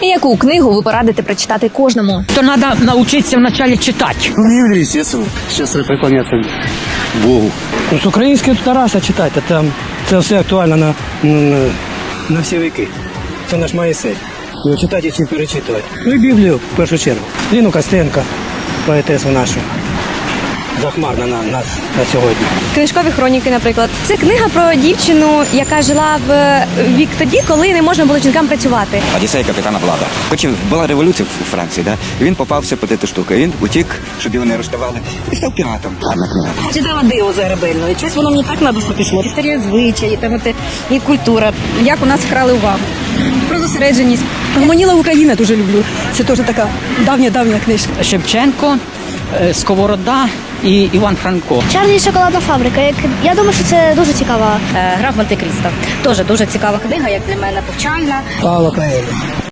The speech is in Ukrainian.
Яку книгу ви порадите прочитати кожному? То треба навчитися вначалі читати. Ну, Библию, естественно. Сейчас поклоняться Богу. Ну, з української Тараса читайте, там це все актуально на, на, на всі віки. Це наш Моїсей. Його читати чи перечитувати. Ну і Біблію в першу чергу. Ліну Костенка, поетесу нашу. Захмарна на нас на сьогодні. Книжкові хроніки, наприклад, це книга про дівчину, яка жила в вік тоді, коли не можна було жінкам працювати. Одіссея капітана Блада. Потім була революція в Франції, да? він попався під цю штуку. Він утік, щоб його не арештували, і став піратом. Гарна книга. Читала диво Загребельного, і щось воно мені так на душу пішло. Історія звичаї, там і культура, як у нас вкрали увагу. Про зосередженість. Гомоніла Україна дуже люблю. Це теж така давня-давня книжка. Шевченко, е, Сковорода і Іван Франко. Чарлі шоколадна фабрика. Як я думаю, що це дуже цікава. Граф Монте-Крісто. Теж дуже цікава книга, як для мене повчальна. Павло Коелho.